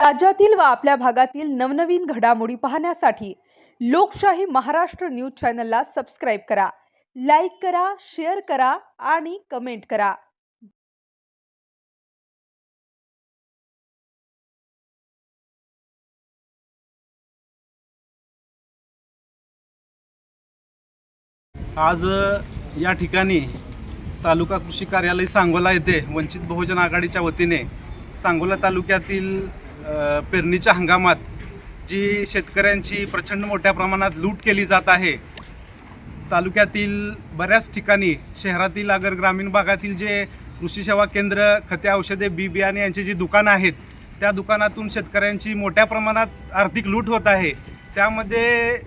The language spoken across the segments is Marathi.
राज्यातील व आपल्या भागातील नवनवीन घडामोडी पाहण्यासाठी लोकशाही महाराष्ट्र न्यूज चॅनलला सबस्क्राईब करा लाईक करा शेअर करा आणि कमेंट करा. आज या ठिकाणी तालुका कृषी कार्यालय सांगोला येथे वंचित बहुजन आघाडीच्या वतीने सांगोला तालुक्यातील पेरणीच्या हंगामात जी शेतकऱ्यांची प्रचंड मोठ्या प्रमाणात लूट केली जात आहे तालुक्यातील बऱ्याच ठिकाणी शहरातील अगर ग्रामीण भागातील जे कृषी सेवा केंद्र खते औषधे बी बियाणे यांची जी दुकानं आहेत त्या दुकानातून शेतकऱ्यांची मोठ्या प्रमाणात आर्थिक लूट होत आहे. त्यामध्ये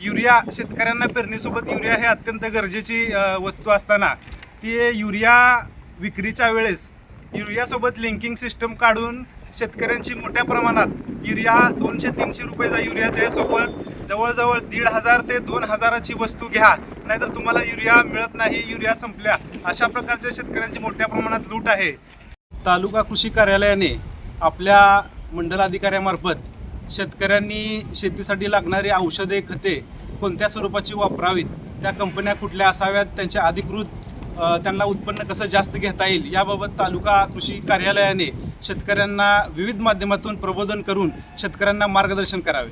युरिया शेतकऱ्यांना पेरणीसोबत युरिया हे अत्यंत गरजेची वस्तू असताना ती युरिया विक्रीच्या वेळेस युरियासोबत लिंकिंग सिस्टम काढून शेतकऱ्यांची मोठ्या प्रमाणात युरिया दोनशे तीनशे रुपयाचा युरिया त्यासोबत जवळजवळ दीड हजार ते दोन हजाराची वस्तू घ्या. नाहीतर तुम्हाला युरिया मिळत नाही युरिया संपल्या. अशा प्रकारच्या शेतकऱ्यांची मोठ्या प्रमाणात लूट आहे. तालुका कृषी कार्यालयाने आपल्या मंडलाधिकाऱ्यामार्फत शेतकऱ्यांनी शेतीसाठी लागणारी औषधे खते कोणत्या स्वरूपाची वापरावीत त्या कंपन्या कुठल्या असाव्यात त्यांच्या अधिकृत त्यांना उत्पन्न कसं जास्त घेता येईल याबाबत तालुका कृषी कार्यालयाने शेतकऱ्यांना विविध माध्यमातून प्रबोधन करून शेतकऱ्यांना मार्गदर्शन करावे.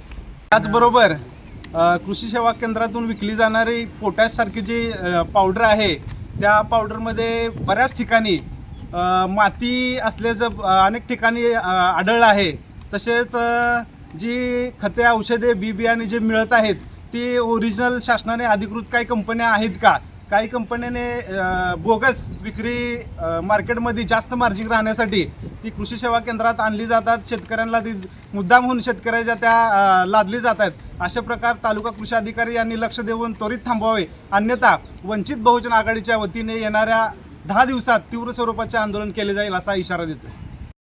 त्याचबरोबर कृषी सेवा केंद्रातून विकली जाणारी पोटॅशसारखी जी पावडर आहे त्या पावडरमध्ये बऱ्याच ठिकाणी माती असल्याचं अनेक ठिकाणी आढळलं आहे. तसेच जी खते औषधे बी बियाणे जे मिळत आहेत ती ओरिजिनल शासनाने अधिकृत काही कंपन्या आहेत का? काही कंपन्याने बोगस विक्री मार्केटमध्ये जास्त मार्जिन राहण्यासाठी ती कृषी सेवा केंद्रात आणली जातात. शेतकऱ्यांना ती मुद्दामहून शेतकऱ्याच्या त्या लादली जात आहेत अशा प्रकार तालुका कृषी अधिकारी यांनी लक्ष देऊन त्वरित थांबवावे. अन्यथा वंचित बहुजन आघाडीच्या वतीने येणाऱ्या दहा दिवसात तीव्र स्वरूपाचे आंदोलन केले जाईल असा इशारा देतो